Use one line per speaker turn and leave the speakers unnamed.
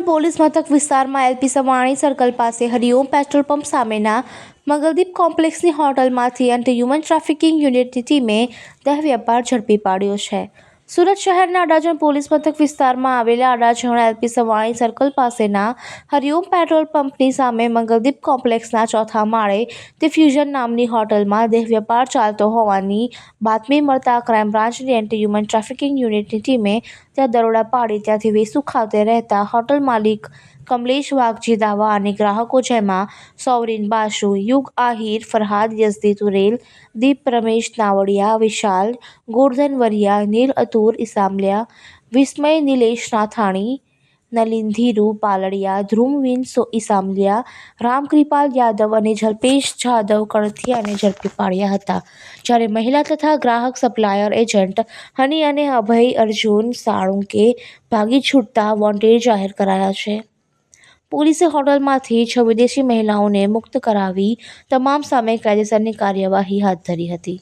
Adajan police મથક વિસ્તારમાં LP Savani circle પાસે હરિઓમ પેટ્રોલ પંપ સામેના મંગલદીપ કોમ્પ્લેક્સની હોટલમાંથી એન્ટી હ્યુમન ટ્રાફિકિંગ યુનિટની ટીમે દેહ વ્યાપાર ઝડપી પાડ્યો છે. સુરત શહેરના અડાજણ પોલીસ મથક વિસ્તારમાં આવેલા અડાજણ એલપી સવાણી સર્કલ પાસેના હરિઓમ પેટ્રોલ પંપની સામે મંગલદીપ કોમ્પ્લેક્સના ચોથા માળે ડિફ્યુઝન ફ્યુઝન નામની હોટલમાં દેહ વ્યાપાર ચાલતો હોવાની બાતમી મળતા ક્રાઇમ બ્રાન્ચની એન્ટી હ્યુમન ટ્રાફિકિંગ યુનિટની ટીમે ત્યાં દરોડા પાડી ત્યાંથી વેસુ ખાતે રહેતા હોટલ માલિક કમલેશ વાઘજી દાવા અને ગ્રાહકો જેમાં સૌરીન બાશુ યુગ આહિર, ફરહાદ યઝદી તુરેલ, દીપ રમેશ નાવડિયા, વિશાલ, ગોરધન વરિયા, નીલ અતુર, ઇસામલિયા, વિસ્મય નિલેશ નાથાણી નલિન ધીરુ પાલડિયા ધ્રુમવીન ઇસામલિયા, રામકૃપાલ યાદવ અને જલ્પેશ જાદવ કળથિયાને ઝડપી પાડ્યા હતા. જ્યારે મહિલા તથા ગ્રાહક સપ્લાયર એજન્ટ હની અને અભય અર્જુન સાળુંકે ભાગી છૂટતા વોન્ટેડ જાહેર કરાયા છે. પોલીસે હોટલમાંથી છ વિદેશી મહિલાઓને મુક્ત કરાવી તમામ સામે કાયદેસરની કાર્યવાહી હાથ ધરી હતી.